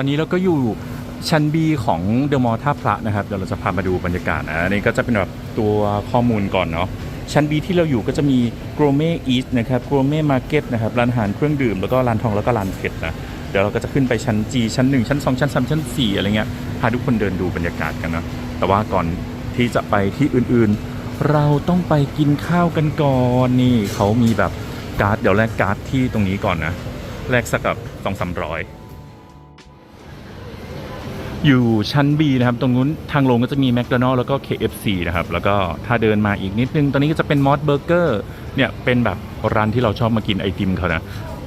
ตอนนี้เราก็อยู่ชั้น B ของเดอะมอลล์ท่าพระนะครับ เดี๋ยวเราจะพามาดูบรรยากาศนะอันนี้ก็จะเป็นแบบตัวข้อมูลก่อนเนาะชั้น B ที่เราอยู่ก็จะมี g r o u r m e t East นะครับ g r o u r m e t Market นะครับร้านอาหารเครื่องดื่มแล้วก็ร้านทองแล้วก็ร้านเพชรนะเดี๋ยวเราก็จะขึ้นไปชั้น G ชั้น 1 ชั้น 2 ชั้น 3 ชั้น 4 อะไรเงี้ยพาทุกคนเดินดูบรรยากาศกันนะแต่ว่าก่อนที่จะไปที่อื่นๆ เราต้องไปกินข้าวกันก่อนนี่เขามีแบบการ์ดเดี๋ยวแลกการ์ดที่ตรงนี้ก่อนนะแลกสักกับสองสามร้อย อยู่ชั้น B นะครับ ตรงนู้นทางลงก็จะมี McDonald แล้วก็ KFC นะครับ แล้วก็ถ้าเดินมาอีกนิดนึง ตอนนี้ก็จะเป็นมอสเบอร์เกอร์เนี่ยเป็นแบบร้านที่เราชอบมากินไอติมเขานะ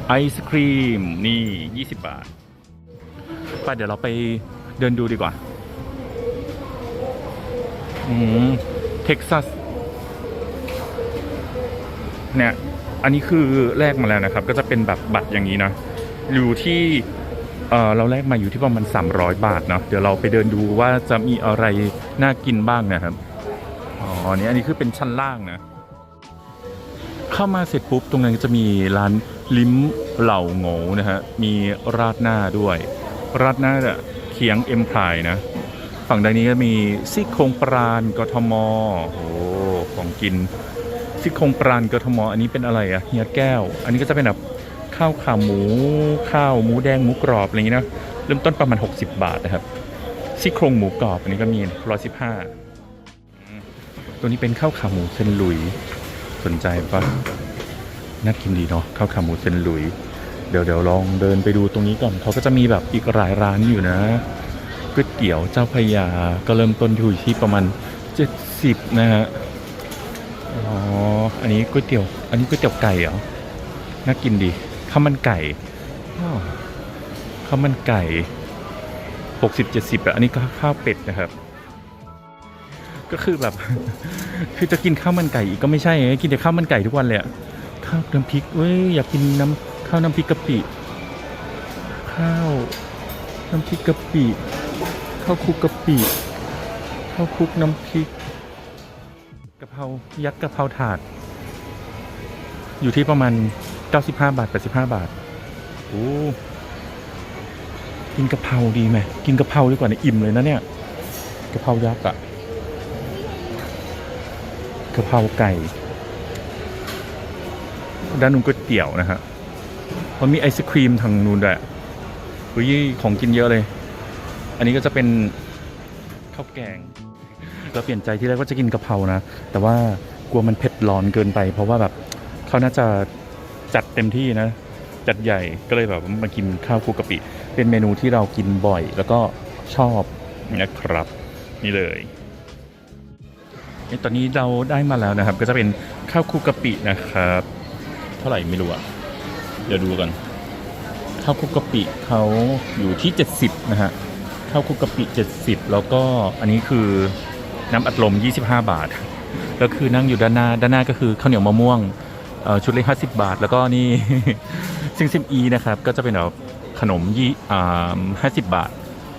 ไอศครีม นี่ 20 บาทไปเดี๋ยวเราไปเดินดูดีกว่าอืมเท็กซัสเนี่ยอันนี้คือแลกมาแล้วนะครับ ก็จะเป็นแบบบัตรอย่างนี้นะอยู่ที่ เออเราแลกมาอยู่ที่ประมาณ 300 บาทเนาะเดี๋ยวเราไปเดินดูว่าจะมีอะไรน่ากินบ้างนะครับอ๋อนี่อันนี้คือเป็นชั้นล่างนะ เข้ามาเสร็จปุ๊บตรงนั้นก็จะมีร้านลิ้มเหล่าโง่นะฮะมีราดหน้าด้วย ราดหน้าเนี่ยเคียงเอ็มพายนะ ฝั่งด้านนี้ก็มีซี่โครงปราณกทมโอ้ของกินซี่โครงปราณกทมอันนี้เป็นอะไรอะเฮียแก้ว อันนี้ก็จะเป็นแบบ ข้าวขาหมูข้าวหมูแดงหมูกรอบอะไรอย่างนี้นะเริ่มต้นประมาณ 60 บาทนะครับซี่โครงหมูกรอบอันนี้ก็มี115ตัวนี้เป็นข้าวขาหมูเส้นหลุยสนใจปะน่ากินดีเนาะข้าวขาหมูเส้นหลุย เดี๋ยวเดี๋ยวลองเดินไปดูตรงนี้ก่อนเขาก็จะมีแบบอีกหลายร้านอยู่นะก๋วยเตี๋ยวเจ้าพยาก็เริ่มต้นอยู่ที่ประมาณ 70 นะฮะอ๋ออันนี้ก๋วยเตี๋ยว อันนี้ก๋วยเตี๋ยวไก่เหรอน่ากินดี ข้าวมันไก่ข้าวมันไก่หกสิบเจ็ดสิบอะอันนี้ก็ข้าวเป็ดนะครับ ก็คือแบบ คือจะกินข้าวมันไก่อีกก็ไม่ใช่กินแต่ข้าวมันไก่ทุกวันเลยอะข้าวน้ำพริกเว้ยอยากกินน้ำข้าวน้ำพริกกะปิข้าวน้ำพริกกะปิข้าวคลุกกะปิข้าวคลุกน้ำพริกกะเพรายักษ์กะเพราถาด อยู่ที่ประมาณ 95 บาท 85 บาทโอ้กินกะเพราดีไหมกินกะเพราดีกว่าในอิ่มเลยนะเนี่ยกะเพรายักษ์อะกะเพราไก่ด้านนู้นก๋วยเตี๋ยวนะฮะมันมีไอศครีมทางนู้นด้วยเฮ้ยของกินเยอะเลย อันนี้ก็จะเป็นข้าวแกง เราเปลี่ยนใจที่แรกว่าจะกินกะเพรานะ แต่ว่ากลัวมันเผ็ดร้อนเกินไป เพราะว่าแบบเขาน่าจะ จัดเต็มที่นะ จัดใหญ่ก็เลยแบบมากินข้าวคลุกกะปิ เป็นเมนูที่เรากินบ่อย แล้วก็ชอบนะครับ นี่เลยตอนนี้เราได้มาแล้วนะครับ ก็จะเป็นข้าวคลุกกะปินะครับ เท่าไหร่ไม่รู้อะเดี๋ยวดูกันข้าวคลุกกะปิเขาอยู่ที่ 70 นะฮะข้าวคลุกกะปิ 70 แล้วก็อันนี้คือน้ำอัดลม 25 บาท แล้วคือนั่งอยู่ด้านหน้า ด้านหน้าก็คือข้าวเหนียวมะม่วง ชุดเล็ก50บาท แล้วก็นี่ ซิงซิมอีนะครับ ก็จะเป็นแบบขนมยี่ห้าสิบบาท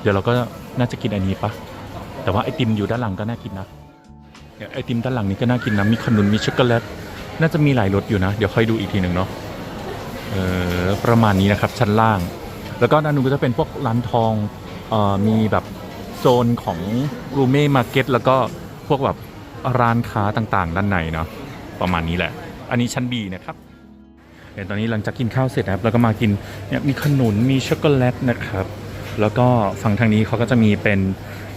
เดี๋ยวเราก็น่าจะกินอันนี้ปะแต่ว่าไอติมอยู่ด้านหลังก็น่ากินนะเนี่ยไอติมด้านหลังนี้ก็น่ากินนะมีขนุนมีช็อกโกแลตน่าจะมีหลายรสอยู่นะ เดี๋ยวค่อยดูอีกทีหนึ่งเนาะเออประมาณนี้นะครับชั้นล่าง แล้วก็ด้านนู้นก็จะเป็นพวกร้านทองเอ่อมีแบบโซนของรูเม่มาร์เก็ตแล้วก็พวกแบบร้านค้าต่างๆ ด้านในเนาะประมาณนี้แหละ อันนี้ชั้น B นะครับเดี๋ยวตอนนี้หลังจากกินข้าวเสร็จนะครับแล้วก็มากินเนี่ยมีขนุนมีช็อกโกแลตนะครับ แล้วก็ฝั่งทางนี้เขาก็จะมีเป็น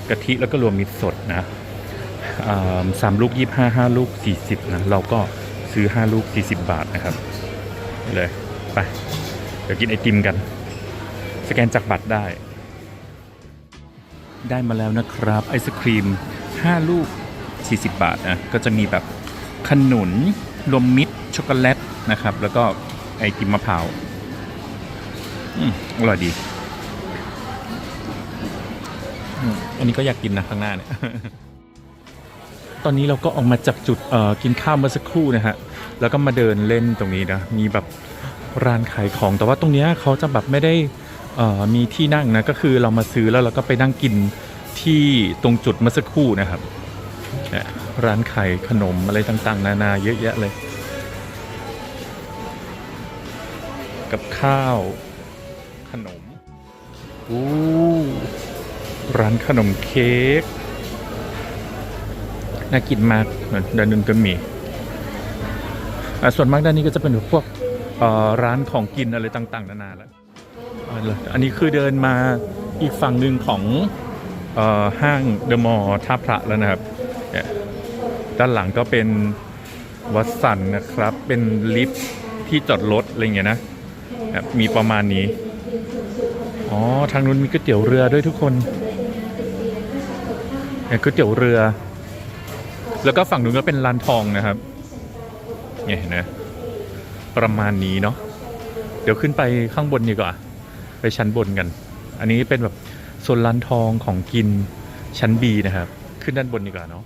กะทิแล้วก็รวมมิตรสดนะสามลูกยี่ห้าห้าลูกสี่สิบนะเราก็ซื้อห้าลูกสี่สิบบาทนะครับเลยไปเดี๋ยวกินไอติมกัน สแกนจากบัตรได้ ได้มาแล้วนะครับไอศครีม5ลูก 40 บาทนะก็จะมีแบบขนุน รวมมิตรช็อกโกแลตนะครับ แล้วก็ไอติมมะพร้าวอืมอร่อยดี อันนี้ก็อยากกินนะข้างหน้าเนี่ย ตอนนี้เราก็ออกมาจากจุดเออกินข้าวเมื่อสักครู่นะฮะ แล้วก็มาเดินเล่นตรงนี้นะ มีแบบร้านขายของ แต่ว่าตรงเนี้ยเขาจะแบบไม่ได้อ่อมีที่นั่งนะ ก็คือเรามาซื้อแล้วเราก็ไปนั่งกินที่ตรงจุดเมื่อสักครู่นะครับ ร้านขายขนมอะไรต่างๆ นานาเยอะแยะเลย กับข้าว ขนมอู้ร้านขนมเค้กน่ากินมากด้านนู้นก็มีส่วนมากด้านนี้ก็จะเป็นพวกร้านของกินอะไรต่าง ๆ นานาแล้วอันนี้คือเดินมาอีกฝั่งหนึ่งของออห้างเดอะมอลล์ท่าพระแล้วนะครับ ด้านหลังก็เป็นวัดสันนะครับ เป็นลิฟต์ที่จอดรถอะไรเงี้ยนะมีประมาณนี้ อ๋อ ทางนู้นมีก๋วยเตี๋ยวเรือด้วยทุกคนเนี่ยก๋วยเตี๋ยวเรือ แล้วก็ฝั่งนู้นก็เป็นร้านทองนะครับเนี่ยเห็นไหมประมาณนี้เนาะ เดี๋ยวขึ้นไปข้างบนดีกว่า ไปชั้นบนกัน อันนี้เป็นแบบโซนร้านทองของกินชั้น B นะครับ ขึ้นด้านบนดีกว่าเนาะ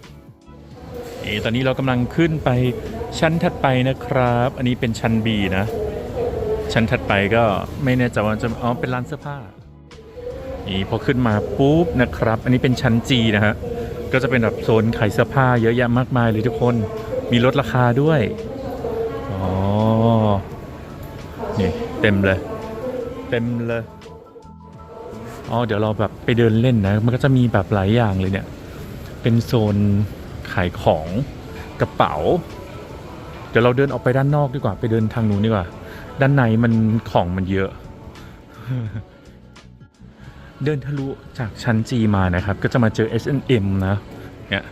ตอนนี้เรากำลังขึ้นไปชั้นถัดไปนะครับ อันนี้เป็นชั้น B นะ ชั้นถัดไปก็ไม่แน่ใจว่าจะอ๋อเป็นร้านเสื้อผ้านี่พอขึ้นมาปุ๊บนะครับ อันนี้เป็นชั้นจีนะฮะก็จะเป็นแบบโซนขายเสื้อผ้าเยอะแยะมากมายเลยทุกคนมีลดราคาด้วยอ๋อนี่เต็มเลย เต็มเลยอ๋อเดี๋ยวเราแบบไปเดินเล่นนะ มันก็จะมีแบบหลายอย่างเลยเนี่ย เป็นโซน ขายของกระเป๋า เดี๋ยวเราเดินออกไปด้านนอกดีกว่า ไปเดินทางนู้นดีกว่า ด้านในมันของมันเยอะ เดินทะลุจากชั้นจีมานะครับ ก็จะมาเจอ S&M นะเนี่ย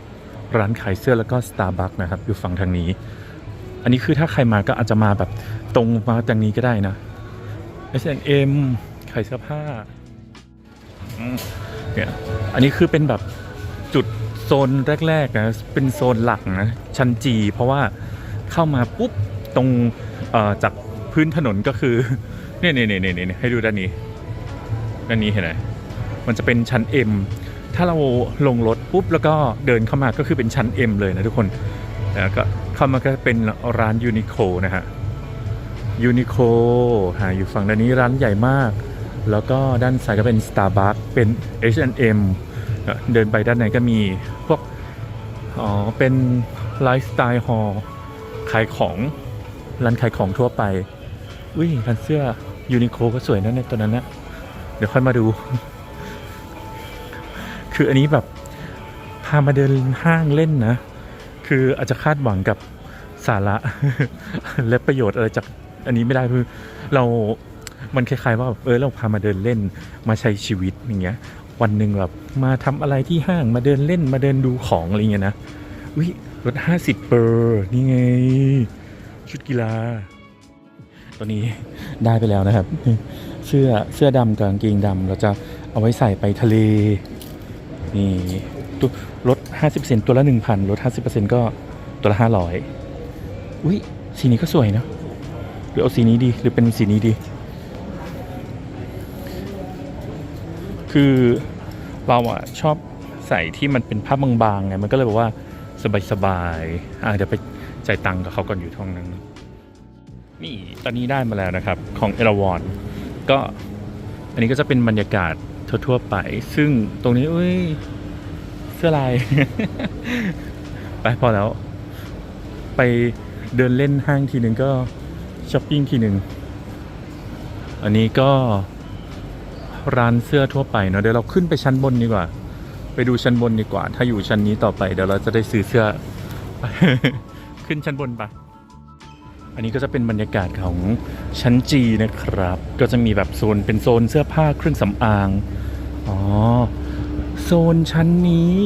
ร้านขายเสื้อแล้วก็ Starbucks นะครับ อยู่ฝั่งทางนี้ อันนี้คือถ้าใครมาก็อาจจะมาแบบตรงมาทางนี้ก็ได้นะ S&M ขายเสื้อผ้าเนี่ยอันนี้คือเป็นแบบจุด โซนแรกๆนะเป็นโซนหลักนะชั้นจี เพราะว่าเข้ามาปุ๊บตรงจากพื้นถนนก็คือเนี่ยเนี่ยเนี่ยเนี่ยให้ดูด้านนี้ด้านนี้เห็นไหมมันจะเป็นชั้น M ถ้าเราลงรถปุ๊บแล้วก็เดินเข้ามาก็คือเป็นชั้น M เลยนะทุกคนแล้วก็เข้ามาก็เป็นร้านยูนิโคนะฮะยูนิโคหาอยู่ฝั่งด้านนี้ร้านใหญ่มาก แล้วก็ด้านซ้ายก็เป็น Starbucks เป็น H&M เดินไปด้านในก็มีพวกอ๋อเป็นไลฟ์สไตล์ฮอลขายของร้านขายของทั่วไป อุ้ยร้านเสื้อยูนิโคก็สวยนะในตัวนั้นนะเดี๋ยวค่อยมาดู คืออันนี้แบบพามาเดินห้างเล่นนะ คืออาจจะคาดหวังกับสาระและประโยชน์อะไรจากอันนี้ไม่ได้คือเรา มันคล้ายๆว่าแบบเออเราพามาเดินเล่นมาใช้ชีวิตอย่างเงี้ย วันหนึ่งแบบมาทำอะไรที่ห้างมาเดินเล่นมาเดินดูของอะไรเงี้ยนะอุ้ยลด50เปอร์นี่ไง ชุดกีฬา ตัวนี้ได้ไปแล้วนะครับ เสื้อเสื้อดำกับกางเกงดำเราจะเอาไว้ใส่ไปทะเล นี่ตัวลด 50%ตัวละ 1,000ลด 50%ก็ตัวละ 500 อุ้ยสีนี้ก็สวยเนาะหรือเอาสีนี้ดีหรือเป็นสีนี้ดี คือเราอะชอบใส่ที่มันเป็นผ้าบางๆไงมันก็เลยบอกว่าสบายๆอะเดี๋ยวไปจ่ายตังค์กับเขาก่อนอยู่ท้องนั้นนี่ตอนนี้ได้มาแล้วนะครับของเอราวอนก็อันนี้ก็จะเป็นบรรยากาศทั่วๆไป ซึ่งตรงนี้อุ้ยเสื้อลาย ไปพอแล้ว ไปเดินเล่นห้างทีหนึ่งก็ช้อปปิ้งทีหนึ่งอันนี้ก็ ร้านเสื้อทั่วไปเนาะเดี๋ยวเราขึ้นไปชั้นบนดีกว่า ไปดูชั้นบนดีกว่า ถ้าอยู่ชั้นนี้ต่อไปเดี๋ยวเราจะได้ซื้อเสื้อ ขึ้นชั้นบนไปอันนี้ก็จะเป็นบรรยากาศของชั้นจีนะครับ ก็จะมีแบบโซนเป็นโซนเสื้อผ้าเครื่องสำอาง อ๋อ โซนชั้นนี้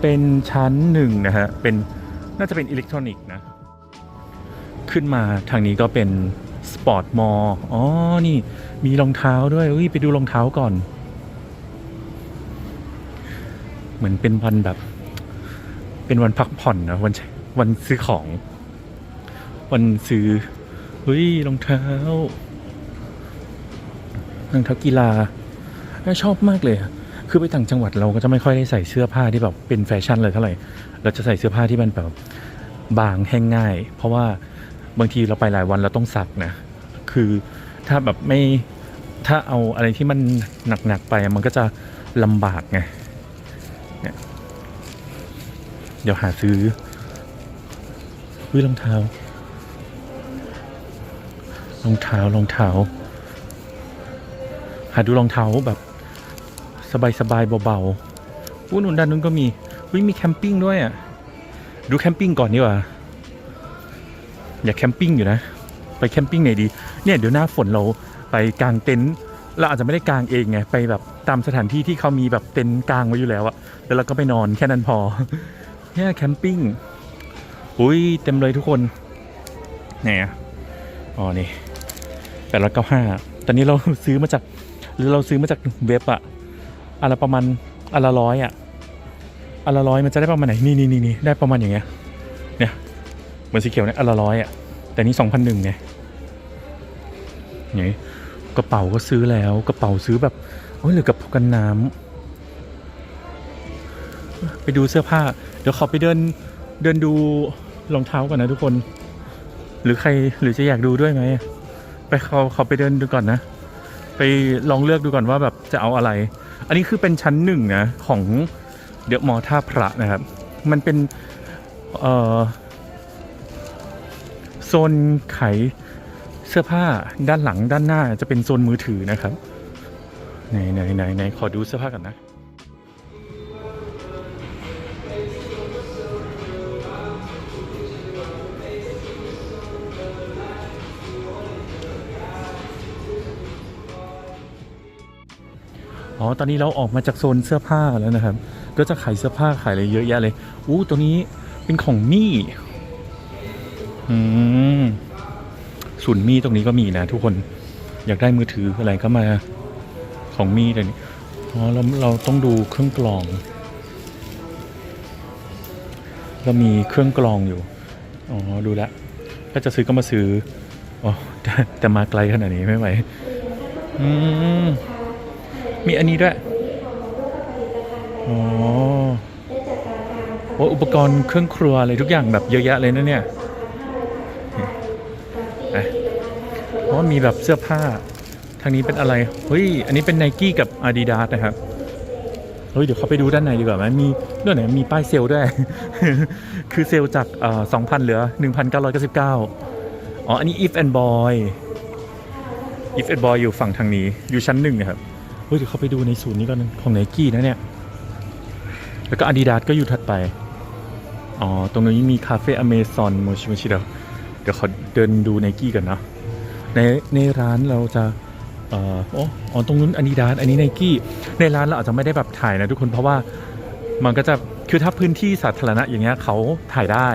เป็นชั้นหนึ่งนะฮะ เป็นน่าจะเป็นอิเล็กทรอนิกส์นะ ขึ้นมาทางนี้ก็เป็น สปอร์ตมอลอ๋อ นี่ มีรองเท้าด้วยอุ้ยไปดูรองเท้าก่อน เหมือนเป็นวันแบบ เป็นวันพักผ่อนนะวันวันซื้อของ วันซื้อเฮ้ยรองเท้ารองเท้ากีฬาชอบมากเลย คือไปต่างจังหวัดเราก็จะไม่ค่อยได้ใส่เสื้อผ้าที่แบบเป็นแฟชั่นเลยเท่าไหร่ เราจะใส่เสื้อผ้าที่มันแบบบางแห้งง่าย เพราะว่า บางทีเราไปหลายวันเราต้องซักนะ คือถ้าแบบไม่ถ้าเอาอะไรที่มันหนักๆไปมันก็จะลำบากไงเนี่ยเดี๋ยวหาซื้อวิ่รองเท้ารองเท้ารองเท้า หาดูรองเท้าแบบ สบายๆเบาๆอู้นุ่นด้านนู้นก็มีวิ่มีแคมปิ้งด้วยอะ ดูแคมปิ้งก่อนดีกว่า อยากแคมปิ้งอยู่นะ ไปแคมปิ้งไหนดี เนี่ยเดี๋ยวหน้าฝนเราไปกางเต็นท์เราอาจจะไม่ได้กางเองไงไปแบบตามสถานที่ที่เขามีแบบเต็นท์กางไว้อยู่แล้วอะแล้วเราก็ไปนอนแค่นั้นพอ เนี่ยแคมปิ้งอุ้ยเต็มเลยทุกคนไหนอะอ๋อนี่แปดร้อยเก้าห้าตอนนี้เราซื้อมาจากหรือเราซื้อมาจากเว็บอะอันละประมาณอันละร้อยอะอันละร้อยมันจะได้ประมาณไหนนี่นี่นี่นี่ได้ประมาณอย่างเงี้ยเนี่ย เหมือนสีเขียวเนี่ยอันละร้อยอะแต่นี่สองพันหนึ่งไงนี่กระเป๋าก็ซื้อแล้วกระเป๋าซื้อแบบโอ้ยเหลือกับกันน้ำไปดูเสื้อผ้า เดี๋ยวขอไปเดินเดินดูรองเท้าก่อนนะทุกคน หรือใครหรือจะอยากดูด้วยไหมไปเขาเขาไปเดินดูก่อนนะ ไปลองเลือกดูก่อนว่าแบบจะเอาอะไร อันนี้คือเป็นชั้นหนึ่งนะของเดอะมอท่าพระนะครับ มันเป็นเอ่อ โซนขายเสื้อผ้าด้านหลังด้านหน้าจะเป็นโซนมือถือนะครับไหนไหนไหนไหนขอดูเสื้อผ้ากันนะ อ๋อ ตอนนี้เราออกมาจากโซนเสื้อผ้าแล้วนะครับ ก็จะขายเสื้อผ้าขายอะไรเยอะแยะเลย อู้ ตัวนี้เป็นของมี่ อืมศูนย์มีตรงนี้ก็มีนะทุกคนอยากได้มือถืออะไรก็มาของมี่เดี๋ยวนี้อ๋อเราเราต้องดูเครื่องกรอง เรามีเครื่องกรองอยู่อ๋อดูแลวถ้าจะซื้อก็มาซื้ออ๋อแต่แต่มาไกลขนาดนี้ไม่ไหวอืมมีอันนี้ด้วยอ๋อโอ้อุปกรณ์เครื่องครัวอะไรทุกอย่างแบบเยอะแยะเลยนะเนี่ยอะ เพราะมีแบบเสื้อผ้า ทางนี้เป็นอะไร เฮ้ย อันนี้เป็นไนกี้กับ Adidas นะครับ เฮ้ย เดี๋ยวเขาไปดูด้านในดีกว่าไหมมีด้วยไหนมีป้ายเซลล์ด้วย คือเซลล์จากเอ่อ2,000เหลือ 1,999 อ๋อ อันนี้ if and boy if and boy อยู่ฝั่งทางนี้ อยู่ชั้นหนึ่งนะครับ เฮ้ย เดี๋ยวเขาไปดูในศูนย์นี้ก่อนของไนกี้นะเนี่ย แล้วก็ Adidas ก็อยู่ถัดไป อ๋อ ตรงนี้มีคาเฟ่อเมซอนโมชิโมชิเดยวเดี๋ยวขอเดินดูไนกี้กันนะ ในในร้านเราจะเอ่ออ๋อตรงนู้น Adidas อันนี้ไนกี้ในร้านเราอาจจะไม่ได้แบบถ่ายนะทุกคนเพราะว่ามันก็จะคือถ้าพื้นที่สาธารณะอย่างเงี้ยเขาถ่ายได้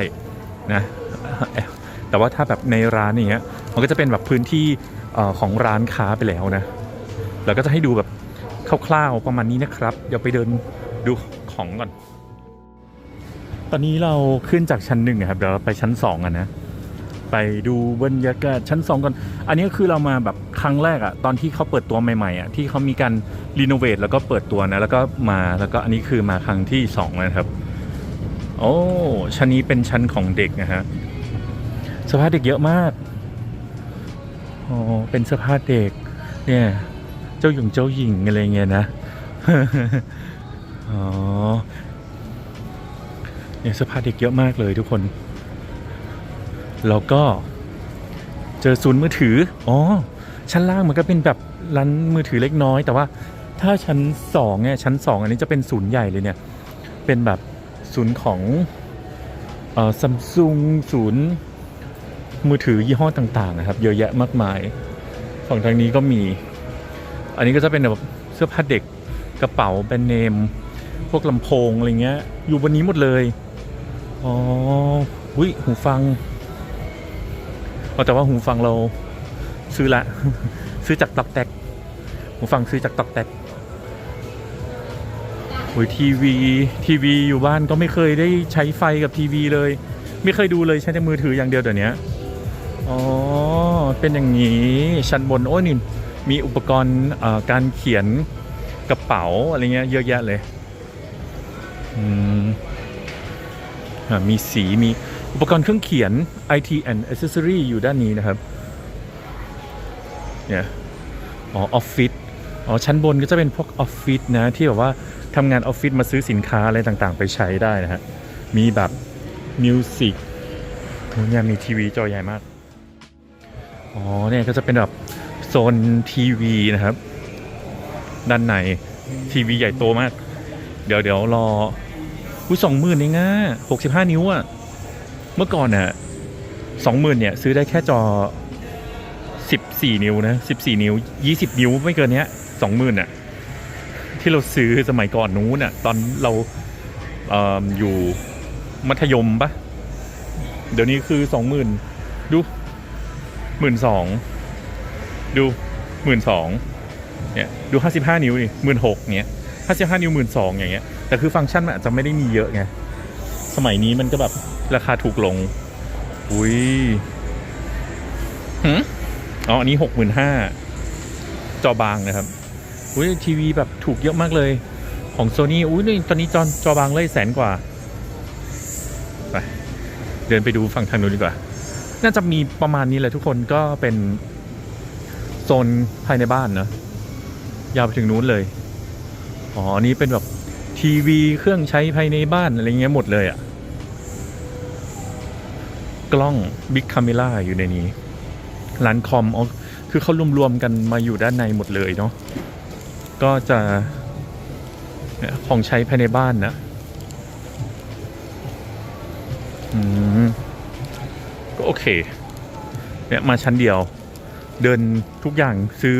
นะแต่ว่าถ้าแบบในร้านอย่างเงี้ยมันก็จะเป็นแบบพื้นที่ของร้านค้าไปแล้วนะแล้วก็จะให้ดูแบบคร่าวๆประมาณนี้นะครับ เดี๋ยวไปเดินดูของก่อน ตอนนี้เราขึ้นจากชั้นหนึ่งครับเดี๋ยวเราไปชั้นสองกันนะ ไปดูบรรยากาศชั้นสองก่อนอันนี้ก็คือเรามาแบบครั้งแรกอะตอนที่เขาเปิดตัวใหม่ๆอะที่เขามีการรีโนเวทแล้วก็เปิดตัวนะแล้วก็มาแล้วก็อันนี้คือมาครั้งที่สองนะครับโอ้ชั้นนี้เป็นชั้นของเด็กนะฮะเสื้อผ้าเด็กเยอะมากอ๋อเป็นเสื้อผ้าเด็กเนี่ยเจ้าหญิงเจ้าหญิงอะไรเงี้ยนะอ๋อเนี่ยเสื้อผ้าเด็กเยอะมากเลยทุกคน แล้วก็เจอศูนย์มือถือ อ๋อ ชั้นล่างมันก็เป็นแบบร้านมือถือเล็กน้อย แต่ว่าถ้าชั้นสองเนี่ยชั้นสองอันนี้จะเป็นศูนย์ใหญ่เลยเนี่ย เป็นแบบศูนย์ของเออซัมซุงศูนย์มือถือยี่ห้อต่างๆนะครับ เยอะแยะมากมาย ฝั่งทางนี้ก็มี อันนี้ก็จะเป็นแบบเสื้อผ้าเด็กกระเป๋าแบรนด์เนม พวกลำโพงอะไรเงี้ย อยู่บนนี้หมดเลย อ๋ออุ้ยหูฟัง แต่ว่าหูฟังเราซื้อละ ซื้อจากตอกแตกหูฟังซื้อจากตอกแตกโอ้ยทีวีทีวีอยู่บ้านก็ไม่เคยได้ใช้ไฟกับทีวีเลย ไม่เคยดูเลยใช้แต่มือถืออย่างเดียวเดี๋ยวนี้อ๋อ เป็นอย่างนี้ชั้นบนโอ้นี่มีอุปกรณ์การเขียนกระเป๋าอะไรเงี้ยเยอะแยะเลย อืมมีสีมี อุปกรณ์เครื่องเขียน IT and Accessory อยู่ด้านนี้นะครับ เนี่ย อ๋อ ออฟฟิศ อ๋อ ชั้นบนก็จะเป็นพวกออฟฟิศนะ ที่แบบว่าทำงานออฟฟิศมาซื้อสินค้าอะไรต่างๆ ไปใช้ได้นะฮะ มีแบบมิวสิกโอ้เนี่ยมีทีวีจอใหญ่มาก อ๋อ เนี่ยก็จะเป็นแบบโซนทีวีนะครับ ด้านในทีวีใหญ่โตมาก เดี๋ยวเดี๋ยวรออุ้ยสองหมื่นเองอะหกสิบห้านิ้วอะ เมื่อก่อนอะสองหมื่นเนี่ยซื้อได้แค่จอสิบสี่นิ้วนะสิบสี่นิ้วยี่สิบนิ้วไม่เกินเนี้ยสองหมื่นอะที่เราซื้อสมัยก่อนนู้นอะตอนเราเอออยู่มัธยมปะเดี๋ยวนี้คือสองหมื่นดูหมื่นสองดูหมื่นสองเนี่ยดูห้าสิบห้านิ้วนี่หมื่นหกเนี้ยห้าสิบห้านิ้วหมื่นสองอย่างเงี้ยแต่คือฟังก์ชันมันอาจจะไม่ได้มีเยอะไงสมัยนี้มันก็แบบ ราคาถูกลง อุ้ยหืมอ๋อ อันนี้หกหมื่นห้าจอบางนะครับ อุ้ยทีวีแบบถูกเยอะมากเลย ของโซนี่อุ้ยนี่ตอนนี้จอจอบางเลยแสนกว่า ไป เดินไปดูฝั่งทางนู้นดีกว่า น่าจะมีประมาณนี้แหละทุกคนก็เป็นโซนภายในบ้านนะยาวไปถึงนู้นเลย อ๋อ นี่เป็นแบบทีวีเครื่องใช้ภายในบ้านอะไรเงี้ยหมดเลยอะ่ะ กล้อง Big Camera อยู่ในนี้ร้านคอมอ๋อคือเขารวมๆกันมาอยู่ด้านในหมดเลยเนาะก็จะของใช้ภายในบ้านนะอืมก็โอเคเนี่ยมาชั้นเดียว เดินทุกอย่างซื้อ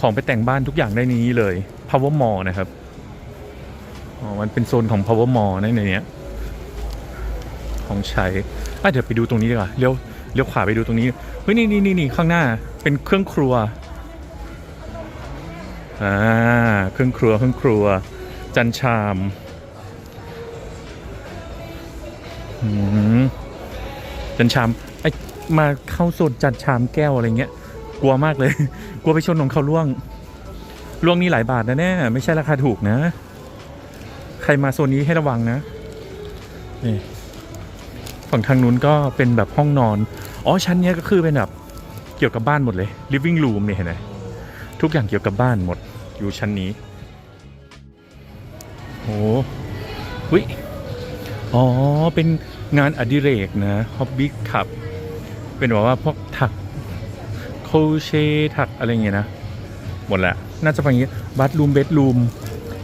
ของไปแต่งบ้านทุกอย่างได้นนี้เลย Power Mall นะครับอ๋อมันเป็นโซนของ Power Mall นะในเนี้ยของใช้ อะเดี๋ยวไปดูตรงนี้ดีกว่าเลี้ยวเลี้ยวขวาไปดูตรงนี้เฮ้ยนี่นี่นี่นี่ข้างหน้าเป็นเครื่องครัวอ่าเครื่องครัวเครื่องครัว จันชามอืมจันชามไอมาเข้าโซนจันชามแก้วอะไรเงี้ยกลัวมากเลย กลัวไปชนของเขาล่วงล่วงนี่หลายบาทนะแน่ไม่ใช่ราคาถูกนะ ใครมาโซนนี้ให้ระวังนะนี่ ฝั่งทางนู้นก็เป็นแบบห้องนอน อ๋อชั้นนี้ก็คือเป็นแบบเกี่ยวกับบ้านหมดเลย living room เนี่ยเห็นไหมทุกอย่างเกี่ยวกับบ้านหมดอยู่ชั้นนี้โอ้วิอ๋อ เป็นงานอดิเรกนะฮอบบี้ขับ เป็นแบบว่าพวกถักโคเชถักอะไรเงี้ยนะ หมดแหละ น่าจะเป็นอย่างนี้บัตรูมเบดรูม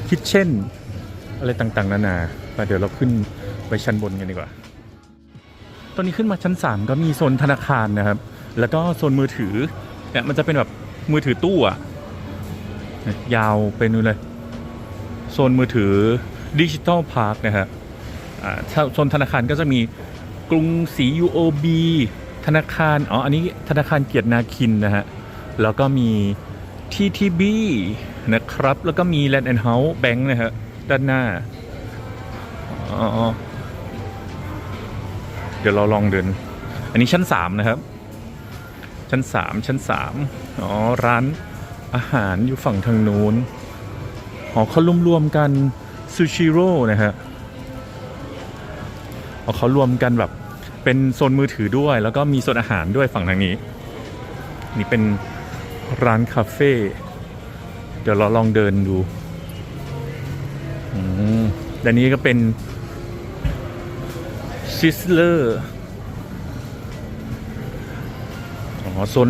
คิทเช่น อะไรต่างๆ นานาไปเดี๋ยวเราขึ้นไปชั้นบนกันดีกว่า ตอนนี้ขึ้นมาชั้น 3 ก็มีโซนธนาคารนะครับ แล้วก็โซนมือถือเนี่ยมันจะเป็นแบบมือถือตู้อะเนี่ยยาวไปนู่นเลย โซนมือถือดิจิ t a ลพาร์คนะฮะโซนธนาคารก็จะมีกรุงศรี UOB ธนาคาร อ๋อ อันนี้ธนาคารเกียรตินาคินนะฮะ แล้วก็มี TTB นะครับ แล้วก็มี Land and House Bank นะฮะ ด้านหน้า อ๋อ เดี๋ยวเราลองเดิน อันนี้ชั้น3นะครับ ชั้น3ชั้น3อ๋อ ร้านอาหารอยู่ฝั่งทางนู้นอ๋อเขารวมๆกันซูชิโร่นะฮะอ๋อเขารวมกันแบบเป็นโซนมือถือด้วย แล้วก็มีโซนอาหารด้วยฝั่งทางนี้ นี่เป็นร้านคาเฟ่เดี๋ยวเราลองเดินดูอืมและนี้ก็เป็น ซิสเลอร์อ๋อโซน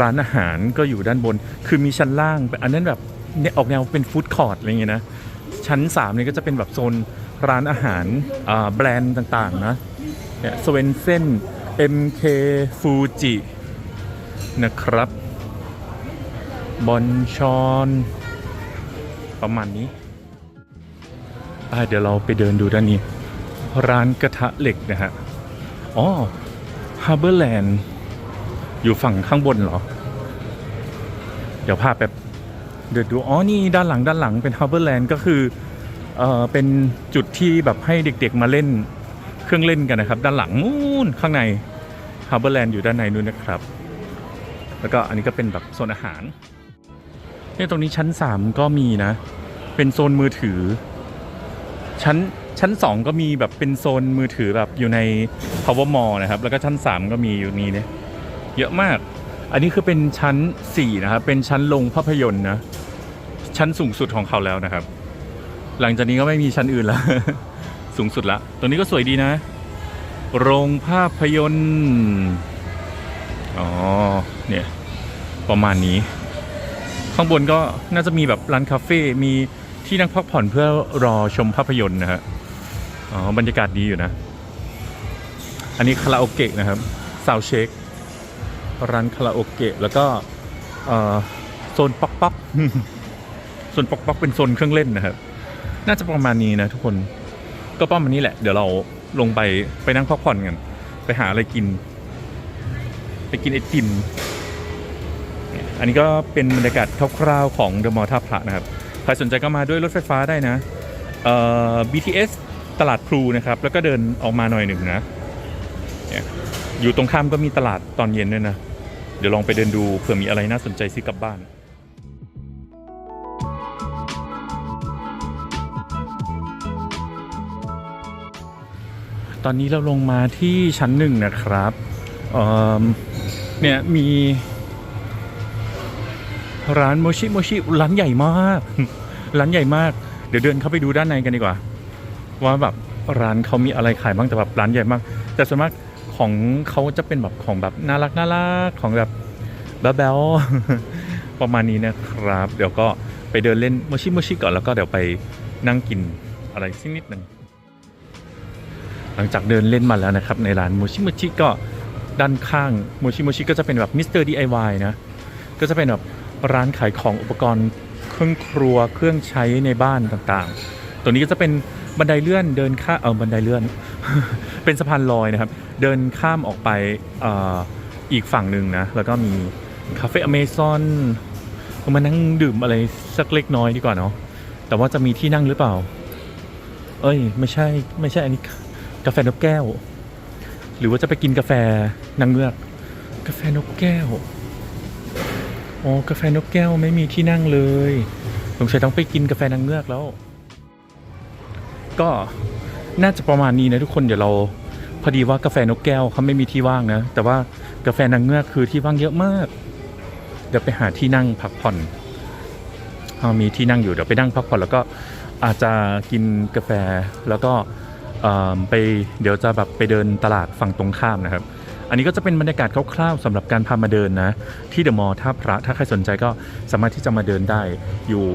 ร้านอาหารก็อยู่ด้านบน คือมีชั้นล่าง อันนั้นแบบเนี่ยออกแนวเป็นฟู้ดคอร์ทอะไรเงี้ยนะ ชั้น3เนี่ยก็จะเป็นแบบโซนร้านอาหารอ่าแบรนด์ต่างๆนะ เนี่ยสเวนเซน MK Fuji นะครับบอนชอนประมาณนี้อะเดี๋ยวเราไปเดินดูด้านนี้ ร้านกระทะเหล็กนะฮะ อ๋อฮาร์เบอร์แลนด์อยู่ฝั่งข้างบนเหรอ เดี๋ยวพาแบบเดินดู อ๋อ นี่ด้านหลังด้านหลังเป็นฮาร์เบอร์แลนด์ก็คือเอ่อเป็นจุดที่แบบให้เด็กๆมาเล่นเครื่องเล่นกันนะครับ ด้านหลังนู่นข้างในฮาร์เบอร์แลนด์อยู่ด้านในนู้นนะครับ แล้วก็อันนี้ก็เป็นแบบโซนอาหารเนี่ยตรงนี้ชั้น 3 ก็มีนะ เป็นโซนมือถือ ชั้น ชั้น 2 ก็มีแบบเป็นโซนมือถือแบบอยู่ใน power mall นะครับ แล้วก็ชั้น 3 ก็มีอยู่นี่เนี่ยเยอะมาก อันนี้คือเป็นชั้น 4 นะครับ เป็นชั้นลงภาพยนตร์นะ ชั้นสูงสุดของเขาแล้วนะครับ หลังจากนี้ก็ไม่มีชั้นอื่นแล้ว สูงสุดละตรงนี้ก็สวยดีนะ โรงภาพยนตร์ อ๋อ เนี่ย ประมาณนี้ ข้างบนก็น่าจะมีแบบร้านคาเฟ่ มีที่นั่งพักผ่อนเพื่อรอชมภาพยนตร์นะฮะ อ๋อบรรยากาศดีอยู่นะ อันนี้คาราโอเกะนะครับซาวเชคร้านคาราโอเกะแล้วก็โซนป๊อกป๊อกโซนป๊อกป๊อกเป็นโซนเครื่องเล่นนะครับ น่าจะประมาณนี้นะทุกคนก็ประมาณนี้แหละ เดี๋ยวเราลงไปไปนั่งพักผ่อนกัน ไปหาอะไรกิน ไปกินไอติมอันนี้ก็เป็นบรรยากาศคร่าวๆของเดอะมอลล์ท่าพระนะครับ ใครสนใจก็มาด้วยรถไฟฟ้าได้นะ เอ่อ BTS ตลาดพลูนะครับ แล้วก็เดินออกมาหน่อยหนึ่งนะอยู่ตรงข้ามก็มีตลาดตอนเย็นด้วยนะ เดี๋ยวลองไปเดินดูเผื่อมีอะไรน่าสนใจซื้อกลับบ้านตอนนี้เราลงมาที่ชั้นหนึ่งนะครับเเนี่ยมี ร้านโมชิโมชิร้านใหญ่มาก ร้านใหญ่มาก เดี๋ยวเดินเข้าไปดูด้านในกันดีกว่า ว่าแบบร้านเขามีอะไรขายบ้างแต่แบบร้านใหญ่มาก แต่ส่วนมากของเขาจะเป็นแบบของแบบน่ารักน่ารักของแบบแบ๊วๆประมาณนี้นะครับ เดี๋ยวก็ไปเดินเล่นโมชิโมชิก่อนแล้วก็เดี๋ยวไปนั่งกินอะไรสักนิดหนึ่งหลังจากเดินเล่นมาแล้วนะครับ ในร้านโมชิโมชิก็ด้านข้างโมชิโมชิก็จะเป็นแบบมิสเตอร์ DIY นะก็จะเป็นแบบร้านขายของอุปกรณ์เครื่องครัวเครื่องใช้ในบ้านต่างๆ ตัวนี้ก็จะเป็น บันไดเลื่อนเดินข้ามเออบันไดเลื่อน เป็นสะพานลอยนะครับ เดินข้ามออกไปอ่ออีกฝั่งหนึ่งนะ แล้วก็มีคาเฟ่อเมซอนมานั่งดื่มอะไรสักเล็กน้อยดีกว่าเนาะแต่ว่าจะมีที่นั่งหรือเปล่า เอ้ย ไม่ใช่ไม่ใช่อันนี้กาแฟนกแก้ว หรือว่าจะไปกินกาแฟนางเงือก กาแฟนกแก้วอ๋อกาแฟนกแก้วไม่มีที่นั่งเลยสงสัยต้องไปกินกาแฟนางเงือกแล้ว ก็น่าจะประมาณนี้นะทุกคนเดี๋ยวเราพอดีว่ากาแฟนกแก้วเขาไม่มีที่ว่างนะ แต่ว่ากาแฟนางเงือกคือที่ว่างเยอะมาก เดี๋ยวไปหาที่นั่งพักผ่อนอ่ามีที่นั่งอยู่เดี๋ยวไปนั่งพักผ่อนแล้วก็อาจจะกินกาแฟแล้วก็ไปเดี๋ยวจะแบบไปเดินตลาดฝั่งตรงข้ามนะครับ อันนี้ก็จะเป็นบรรยากาศคร่าวๆสำหรับการพามาเดินนะ ที่เดอะมอลล์ท่าพระถ้าใครสนใจก็สามารถที่จะมาเดินได้อยู่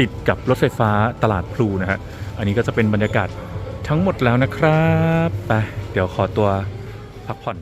ติดกับรถไฟฟ้าตลาดพลูนะฮะ อันนี้ก็จะเป็นบรรยากาศทั้งหมดแล้วนะครับ ไป เดี๋ยวขอตัวพักผ่อน